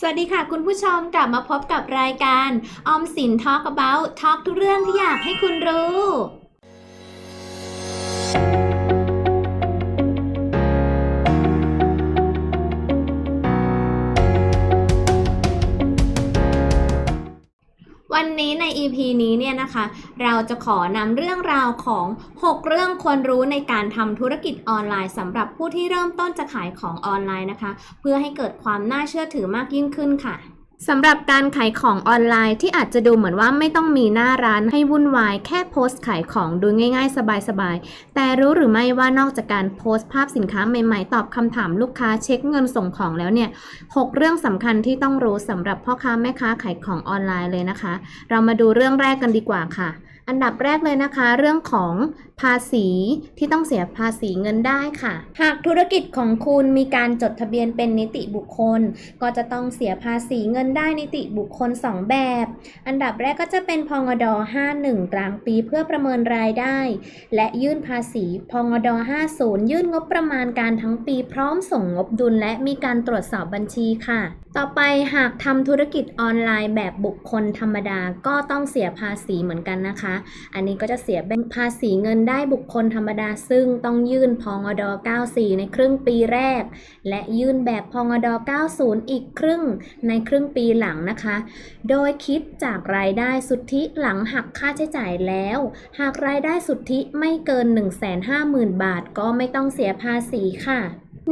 สวัสดีค่ะคุณผู้ชมกลับมาพบกับรายการออมสินทอ l k About Talk ทุกเรื่องที่อยากให้คุณรู้ นี้เนี่ยนะคะ เราจะขอนำเรื่องราวของ 6 เรื่องควรรู้ในการทำธุรกิจออนไลน์สำหรับผู้ที่เริ่มต้นจะขายของออนไลน์นะคะ เพื่อให้เกิดความน่าเชื่อถือมากยิ่งขึ้นค่ะ สำหรับการขายของออนไลน์ที่อาจจะดูเหมือนว่าไม่ต้องมีหน้าร้านให้วุ่นวาย แค่โพสต์ขายของดูง่ายๆ สบายๆ แต่รู้หรือไม่ว่านอกจากการโพสต์ภาพสินค้าใหม่ๆ ตอบคำถามลูกค้าเช็คเงินส่งของแล้วเนี่ย 6 เรื่องสำคัญที่ต้องรู้สำหรับพ่อค้าแม่ค้าขายของออนไลน์เลยนะคะ เรามาดูเรื่องแรกกันดีกว่าค่ะ อันดับแรกเลยนะคะ เรื่องของภาษีที่ต้องเสียภาษีเงินได้ค่ะ หากธุรกิจของคุณมีการจดทะเบียนเป็นนิติบุคคล ก็จะต้องเสียภาษีเงินได้นิติบุคคล 2 แบบ อันดับแรกก็จะเป็นพงด51 กลางปีเพื่อประเมินรายได้ และยื่นภาษีพงด50 ยื่นงบประมาณการทั้งปีพร้อมส่งงบดุลและมีการตรวจสอบบัญชีค่ะ ต่อไปหากทำธุรกิจออนไลน์แบบบุคคลธรรมดาก็ต้องเสียภาษีเหมือนกันนะคะอันนี้ก็จะเสียเป็นภาษีเงินได้บุคคลธรรมดาซึ่งต้องยื่นพงด94 ในครึ่งปีแรก และยื่นแบบพงด90 อีกครึ่งในครึ่งปีหลังนะคะ โดยคิดจากรายได้สุทธิหลังหักค่าใช้จ่ายแล้ว หากรายได้สุทธิไม่เกิน 150,000 บาท ก็ไม่ต้องเสียภาษีค่ะ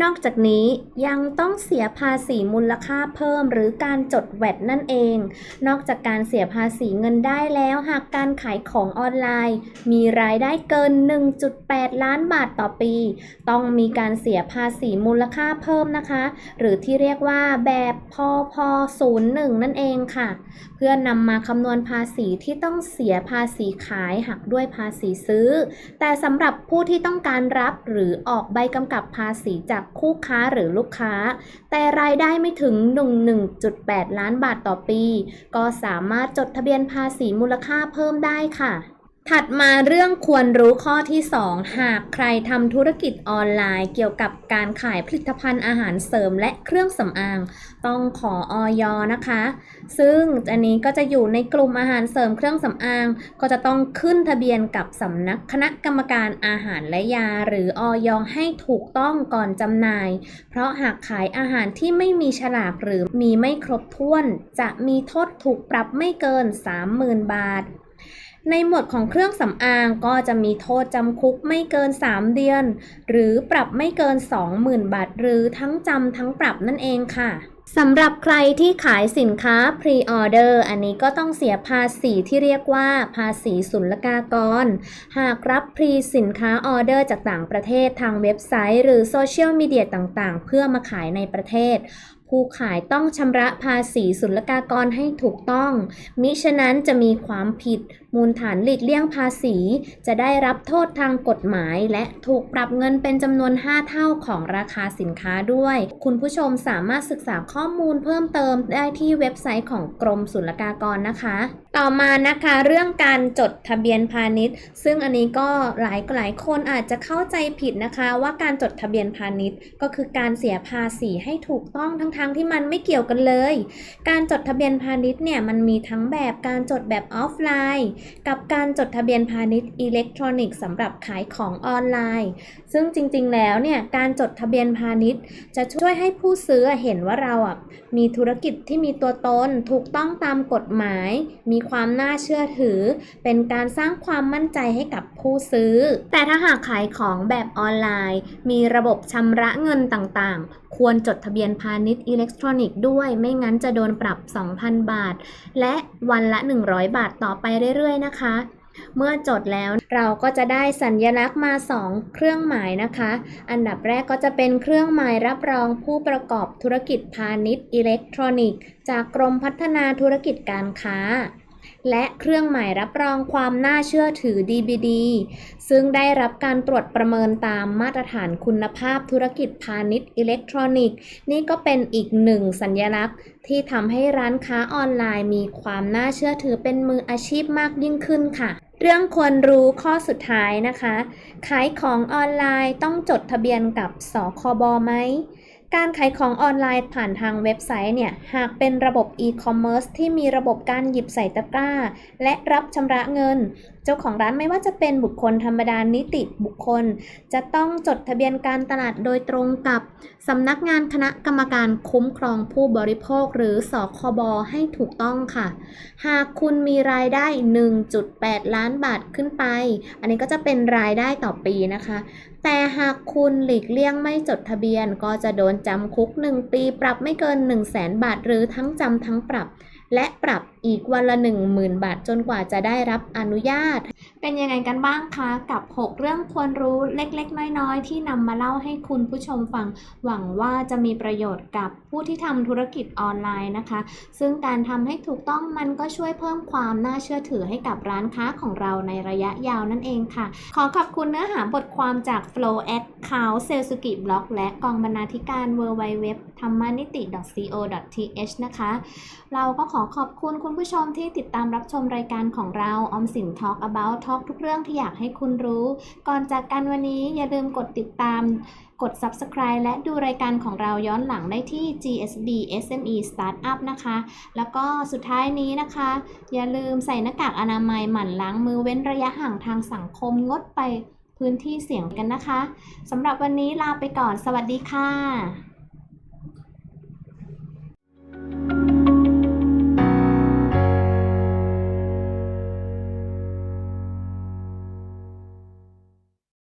นอกจากนี้ยังต้องเสียภาษีมูลค่าเพิ่ม หรือการจดแวดนั่นเอง นอกจากการเสียภาษีเงินได้แล้วหากการขายของออนไลน์ มีรายได้เกิน 1.8 ล้านบาทต่อปี ต้องมีการเสียภาษีมูลค่าเพิ่มนะคะ หรือที่เรียกว่าแบบพพ01 นั่นเองค่ะ เพื่อนำมาคำนวณภาษีที่ต้องเสียภาษีขายหักด้วยภาษีซื้อ แต่สำหรับผู้ที่ต้องการรับหรือออกใบกำกับภาษีจากคู่ค้าหรือลูกค้า แต่รายได้ไม่ถึง1.8 ล้านบาทต่อปี ก็สามารถจดทะเบียนภาษีมูลค่าเพิ่มได้ค่ะ ถัดมาเรื่องควรรู้ข้อที่ 2 หากใครทำธุรกิจออนไลน์เกี่ยวกับการขายผลิตภัณฑ์อาหารเสริมและเครื่องสำอาง ต้องขอออยนะคะ ซึ่งอันนี้ก็จะอยู่ในกลุ่มอาหารเสริมเครื่องสำอาง ก็จะต้องขึ้นทะเบียนกับสำนักคณะกรรมการอาหารและยา หรือออยให้ถูกต้องก่อนจำหน่าย เพราะหากขายอาหารที่ไม่มีฉลากหรือมีไม่ครบถ้วน จะมีโทษถูกปรับไม่เกิน 30,000 บาท ในหมวดของเครื่องสำอางก็จะมีโทษจำคุกไม่เกิน 3 เดือน หรือปรับไม่เกิน 20,000 บาท หรือทั้งจำทั้งปรับนั่นเองค่ะสำหรับใครที่ขายสินค้า Pre-order อันนี้ก็ต้องเสียภาษีที่เรียกว่าภาษีศุลกากร หากรับพรีสินค้าออเดอร์จากต่างประเทศทางเว็บไซต์ หรือโซเชียลมีเดียต่างๆ เพื่อมาขายในประเทศ ผู้ขายต้องชำระภาษีศุลกากรให้ถูกต้อง มิฉะนั้นจะมีความผิด มูลฐานหลีกเลี่ยงภาษี จะได้รับโทษทางกฎหมาย และถูกปรับเงินเป็นจำนวน 5 เท่าของราคาสินค้าด้วย คุณผู้ชมสามารถศึกษาข้อมูลเพิ่มเติมได้ที่เว็บไซต์ของกรมศุลกากรนะคะ ต่อมานะคะเรื่องการจดทะเบียนพาณิชย์ ซึ่งอันนี้ก็หลายหลายคนอาจจะเข้าใจผิดนะคะว่าการจดทะเบียนพาณิชย์ ก็คือการเสียภาษีให้ถูกต้องทั้งๆทที่มันไม่เกี่ยวกันเลย การจดทะเบียนพาณิชย์เนี่ยมันมีทั้งแบบการจดแบบออฟไลน์กับการจดทะเบียนพาณิชย์อิเล็กทรอนิกส์สำหรับขายของออนไลน์ ซึ่งจริงๆ แล้วเนี่ยการจดทะเบียนพาณิชย์ จะช่วยให้ผู้ซื้อเห็นว่าเราอะมีธุรกิจที่มีตัวตนถูกต้องตามกฎหมาย มีความน่าเชื่อถือ เป็นการสร้างความมั่นใจให้กับผู้ซื้อ แต่ถ้าหากขายของแบบออนไลน์ มีระบบชำระเงินต่างๆ ควรจดทะเบียนพาณิชย์อิเล็กทรอนิกส์ด้วย ไม่งั้นจะโดนปรับ 2,000 บาท และวันละ 100 บาทต่อไปเรื่อยยนะคะ เมื่อจดแล้วเราก็จะได้สัญลักษณ์มา 2 เครื่องหมายนะคะ อันดับแรกก็จะเป็นเครื่องหมายรับรองผู้ประกอบธุรกิจพาณิชย์อิเล็กทรอนิกส์ จากกรมพัฒนาธุรกิจการค้า และเครื่องหมายรับรองความน่าเชื่อถือ DBD ซึ่งได้รับการตรวจประเมินตามมาตรฐานคุณภาพธุรกิจพาณิชย์อิเล็กทรอนิกส์ นี่ก็เป็นอีกหนึ่งสัญลักษณ์ ที่ทำให้ร้านค้าออนไลน์มีความน่าเชื่อถือเป็นมืออาชีพมากยิ่งขึ้นค่ะเรื่องควรรู้ข้อสุดท้ายนะคะ ขายของออนไลน์ต้องจดทะเบียนกับสคบไหม การขายของออนไลน์ผ่านทางเว็บไซต์เนี่ย หากเป็นระบบอีคอมเมิร์ซที่มีระบบการหยิบใส่ตะกร้า และรับชำระเงิน เจ้าของร้านไม่ว่าจะเป็นบุคคลธรรมดานิติบุคคล จะต้องจดทะเบียนการตลาดโดยตรงกับสำนักงานคณะกรรมการคุ้มครองผู้บริโภคหรือสคบให้ถูกต้องค่ะ หากคุณมีรายได้ 1.8 ล้านบาทขึ้นไป อันนี้ก็จะเป็นรายได้ต่อปีนะคะ แต่หากคุณหลีกเลี่ยงไม่จดทะเบียน ก็จะโดนจำคุก 1 ปี ปรับไม่เกิน 1 0 0 0 0แบาท หรือทั้งจำทั้งปรับ และปรับ อีกวันละ 10,000 บาทจนกว่าจะได้รับอนุญาต เป็นยังไงกันบ้างคะ กับ 6 เรื่องควรรู้เล็กๆ น้อยๆ ที่นำมาเล่าให้คุณผู้ชมฟัง หวังว่าจะมีประโยชน์กับผู้ที่ทำธุรกิจออนไลน์นะคะ ซึ่งการทำให้ถูกต้องมันก็ช่วยเพิ่มความน่าเชื่อถือให้กับร้านค้าของเราในระยะยาวนั่นเองค่ะ ขอขอบคุณเนื้อหาบทความจาก Flow Ad c o u n t เซลสุกิบล็อกและกองบรรณาธิการ w w w ธรรมนิติ .co.th นะคะ เราก็ขอขอบคุณคุณผู้ชมที่ติดตามรับชมรายการของเราออมสิน Talk About Talk ทุกเรื่องที่อยากให้คุณรู้ ก่อนจากกันวันนี้อย่าลืมกดติดตาม กด subscribe และดูรายการของเราย้อนหลังได้ที่ GSD SME Startup นะคะ แล้วก็สุดท้ายนี้นะคะ อย่าลืมใส่หน้ากากอนามัยหมั่นล้างมือเว้นระยะห่างทางสังคมงดไปพื้นที่เสี่ยงกันนะคะสำหรับวันนี้ลาไปก่อน สวัสดีค่ะ